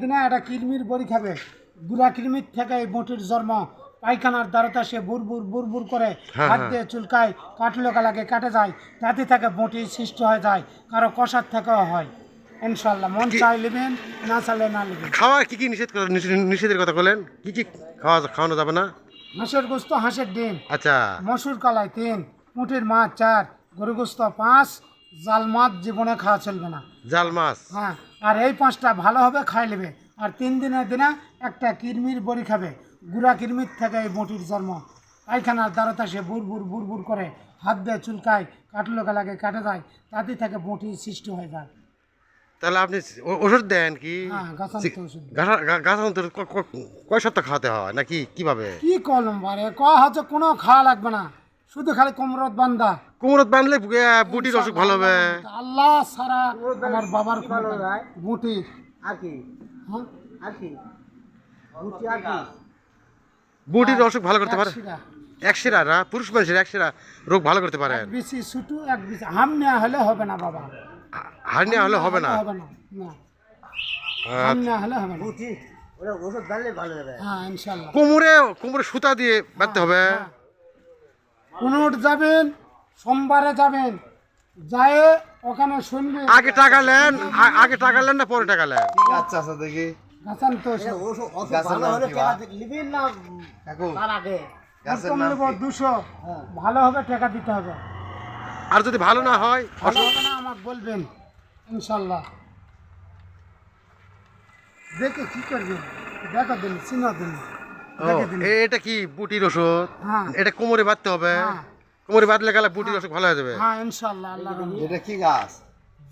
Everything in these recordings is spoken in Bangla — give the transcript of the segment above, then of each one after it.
দিনে একটা কিরমির বড়ি খাবে। গুড়া কিরমির থেকে এই বটির জন্ম। পায়খানার দ্বারতা সে বুর বুর বুর বুর করে হ্যাঁ, হাত হ্যাঁ। দিয়ে চুলকায় কাটলো লাগে কাটে যায়। তাতে থেকে বটি সৃষ্টি হয়ে যায়। কারও কষার থেকেও হয়। ইনশাল্লাহ মন চাই নেবেন না চাইলে না নেবেন। খাওয়ার কি কি নিষেধ- নিষেধের কথা বলেন? কি কি খাওয়া খাওয়ানো যাবে না? হাঁসের গোস্ত হাঁসের ডিম। আচ্ছা। মসুর কলাই তিন পুঁটির মাছ চার গরু গোস্ত পাঁচ জাল মাছ জীবনে খাওয়া চলবে না। জাল মাছ? হ্যাঁ। আর এই পাঁচটা ভালো হবে খাই নেবে। আর তিন দিনের দিনে একটা কিরমির বড়ি খাবে। গুড়া কিরমির থেকে এই বটির জন্ম। পায়খানার দ্বারতা সে বুর বুর বুর বুর করে হাত দিয়ে চুলকায় কাটলো লাগে কাটে যায় তাতে থেকে বটি সৃষ্টি হয়ে যায়। তাহলে আপনি ওষুধ দেন কি? হ্যাঁ, গাছান্তর কয় সপ্তাহ খাওয়াতে হয় নাকি কীভাবে? কি কলম বারে? ক হচ্ছে কোনো খাওয়া লাগবে না। শুধু খালি কোমরত বান্ধা কোমরত বাঁধলে বুটির অসুখ ভালো হবে। আল্লাহ সারা আমার বাবার বুটি। আর কি? হ্যাঁ? আর কি? বুঝছি আর কি? বুটির অসুখ ভালো করতে পারে? একশিরা। একশিরা না? পুরুষ মানুষের একশিরা রোগ ভালো করতে এক বিসি ছুটু এক বিসি হাম নেওয়া হলে হবে না বাবা। হার্নিয়া হলে হবে না? হবে না। না। হাম নেওয়া হলে হবে না। বুঝছি ওরা ওষুধ জানলে ভালো হবে। হ্যাঁ ইনশাল্লাহ কোমরে কোমরে সুতা দিয়ে বাঁধতে হবে। কুনুট যাবেন সোমবারে যাবেন যায় ওখানে শুনবেন আগে টাকা নেন আগে টাকা নেন না পরে টাকা নেন? আচ্ছা আচ্ছা দেখি। গাছান তো নাম হলে কি টাকা বা? না? কাকু তার আগে। নেব কি? দুশো। ভালো হবে টাকা দিতে হবে। আর যদি ভালো না হয় ভালো হবে না আমাকে বলবেন ইনশাল্লাহ। দেখে কি করবেন? দেখো দিন চিনো দিন। দেখে এটা কি বুটির ওষুধ? হ্যাঁ। এটা কোমরে বাঁধতে হবে? হ্যাঁ। কোমরে বাঁধলে গেলে বুটির অসুখ ভালো হয়ে যাবে। হ্যাঁ আল্লাহ এটা কি গাছ?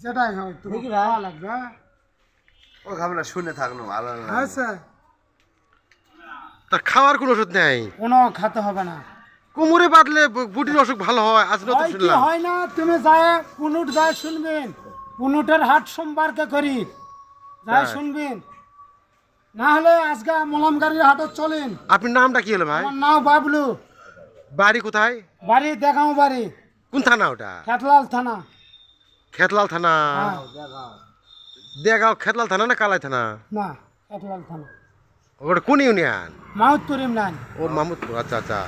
যেটাই হয় তুমি ভাই। ভালো লাগবে? ও খাবে না শুনে থাকল ভালো হ্যাঁ স্যার। তার খাওয়ার কোনো ওষুধ নেই? কোনো খাতে হবে না। কোমরে বাঁধলে বুটির অসুখ ভালো হয় আজ নতুন হয় শুনলাম। হয় না তুমি যায় পুনুট যায় শুনবেন। পুনুটের হাট সোমবারকে করি। যায়। শুনবেন। না হলে আজকে মলাম গাড়ির হাটে চলেন। আপনার নামটা কি হলো ভাই? আমার নাম বাবলু। বাড়ি কোথায়? বাড়ি দেখাও বাড়ি। কোন থানা ওটা? খেতলাল থানা। খেতলাল থানা। দেখাও দেগাঁও খেতলাল থানা না কালাই থানা? না খেতলাল থানা। ওটা কোন ইউনিয়ন? মাহমুদপুর ইউনিয়ন। ও মামুদপুর আচ্ছা আচ্ছা।